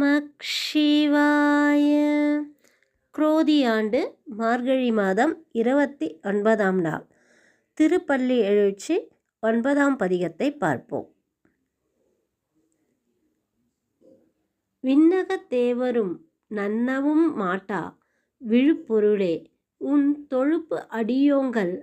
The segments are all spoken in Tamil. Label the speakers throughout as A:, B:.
A: நமக்ஷிவாய. குரோதி ஆண்டு மார்கழி மாதம் இருபத்தி ஒன்பதாம் நாள். திருப்பள்ளி எழுச்சி ஒன்பதாம் பதிகத்தை பார்ப்போம். விண்ணகத் தேவரும் நன்னவும் மாட்டா. விழுப்பொருளே உன் தொழுப்பு அடியோங்கள்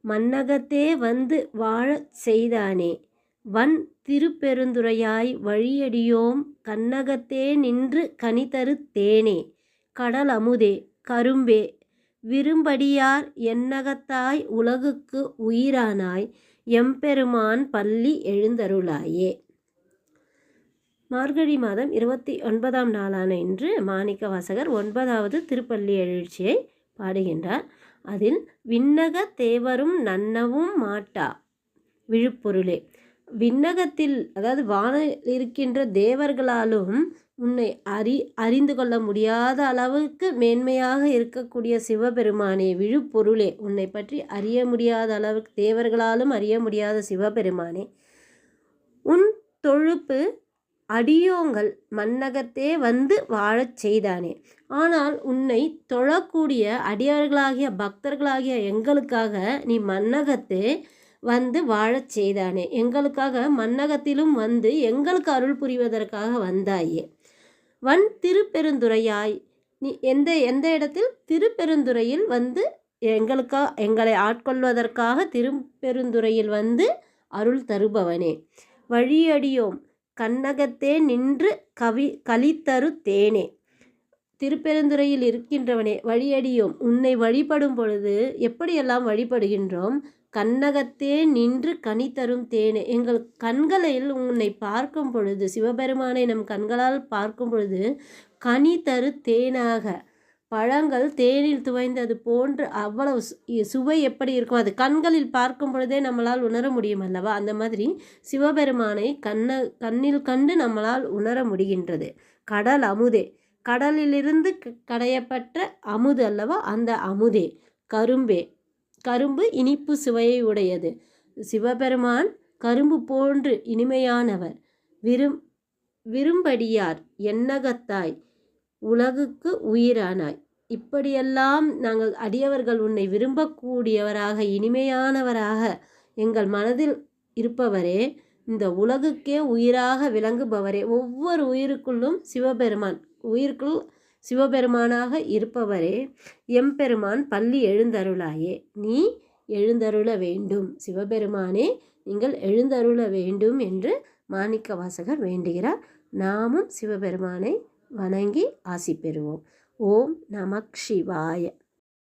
A: மன்னகத்தே வந்து வாழச் செய்தானே. வன் திருப்பெருந்துறையாய் வழியடியோம் கண்ணகத்தே நின்று கனிதரு தேனே. கடல் அமுதே கரும்பே விரும்படியார் எண்ணகத்தாய் உலகுக்கு உயிரானாய் எம்பெருமான் பள்ளி எழுந்தருளாயே. மார்கழி மாதம் இருபத்தி ஒன்பதாம் நாளான இன்று மாணிக்க வாசகர் ஒன்பதாவது திருப்பள்ளி எழுச்சியை பாடுகின்றார். அதில் விண்ணக தேவரும் நன்னவும் மாட்டா விழுப்பொருளே. விண்ணகத்தில் அதாவது வானில் இருக்கின்ற தேவர்களாலும் உன்னை அறி அறிந்து கொள்ள முடியாத அளவுக்கு மேன்மையாக இருக்கக்கூடிய சிவபெருமானே விழுப்பொருளே. உன்னை பற்றி அறிய முடியாத அளவுக்கு தேவர்களாலும் அறிய முடியாத சிவபெருமானே. உன் தொழுப்பு அடியோங்கள் மன்னகத்தே வந்து வாழச் செய்தானே. ஆனால் உன்னை தொழக்கூடிய அடியார்களாகிய பக்தர்களாகிய எங்களுக்காக நீ மன்னகத்தே வந்து வாழச் செய்தானே. எங்களுக்காக மன்னகத்திலும் வந்து எங்களுக்கு அருள் புரிவதற்காக வந்தாயே. வன் திருப்பெருந்துறையாய் நீ எந்த எந்த இடத்தில்? திருப்பெருந்துறையில் வந்து எங்களுக்கா எங்களை ஆட்கொள்வதற்காக திருப்பெருந்துறையில் வந்து அருள் தருபவனே. வழியடியோம் கண்ணகத்தே நின்று கவி கலித்தரு தேனே. திருப்பெருந்துறையில் இருக்கின்றவனே வழியடியோம் உன்னை வழிபடும் பொழுது எப்படியெல்லாம் வழிபடுகின்றோம்? கண்ணகத்தே நின்று கனி தரும் தேனே. எங்கள் கண்களில் உன்னை பார்க்கும் பொழுது சிவபெருமானை நம் கண்களால் பார்க்கும் பொழுது கனி தரு தேனாக. பழங்கள் தேனில் துவைந்தது போன்று அவ்வளவு சுவை எப்படி இருக்கும்? அது கண்களில் பார்க்கும் பொழுதே நம்மளால் உணர முடியும் அல்லவா? அந்த மாதிரி சிவபெருமானை கண்ண கண்ணில் கண்டு நம்மளால் உணர முடிகின்றது. கடல் அமுதே. கடலிலிருந்து கடையப்பட்ட அமுது அல்லவா? அந்த அமுதே. கரும்பே. கரும்பு இனிப்பு சுவையை உடையது சிவபெருமான் கரும்பு போன்று இனிமையானவர். விரும் விரும்படியார் எண்ணகத்தாய் உலகுக்கு உயிரானாய். இப்படியெல்லாம் நாங்கள் அடியவர்கள் உன்னை விரும்பக்கூடியவராக இனிமையானவராக எங்கள் மனதில் இருப்பவரே இந்த உலகுக்கே உயிராக விளங்குபவரே. ஒவ்வொரு உயிருக்குள்ளும் சிவபெருமான் உயிருக்குள் சிவபெருமானாக இருப்பவரே எம்பெருமான் பள்ளி எழுந்தருளாயே. நீ எழுந்தருள வேண்டும். சிவபெருமானே நீங்கள் எழுந்தருள வேண்டும் என்று மாணிக்க வாசகர் வேண்டுகிறார். நாமும் சிவபெருமானை வணங்கி ஆசி பெறுவோம். ஓம் நமக் சிவாய.